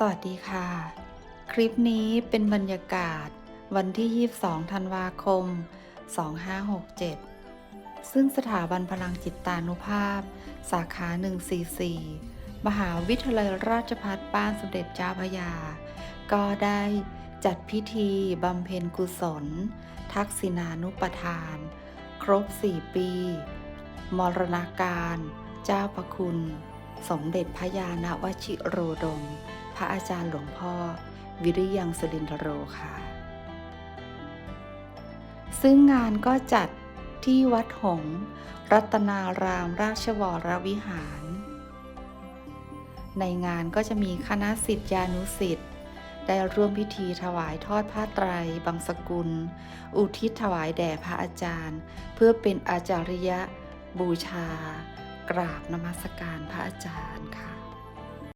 สวัสดีค่ะ คลิปนี้เป็นบรรยากาศวันที่ 22 ธันวาคม 2567 ซึ่งสถาบันพลังจิตตานุภาพ สาขา 144 มหาวิทยาลัยราชภัฏบ้านสมเด็จเจ้าพระยา ก็ได้จัดพิธีบำเพ็ญกุศล ทักษิณานุปทาน ครบ 4 ปี มรณาการ เจ้าพระคุณ สมเด็จพระยาณวชิโรดม พระอาจารย์หลวงพ่อ วิริยังสุรินทโรค่ะ ซึ่งงานก็จัดที่วัดหง รัตนารามราชวรวิหาร ในงานก็จะมีคณะสิทธิานุสิทธิ์ได้ร่วมพิธีถวายทอดผ้าไตรบางสกุล อุทิศถวายแด่พระอาจารย์ เพื่อเป็นอาจาริยบูชา กราบนมัสการพระอาจารย์ค่ะ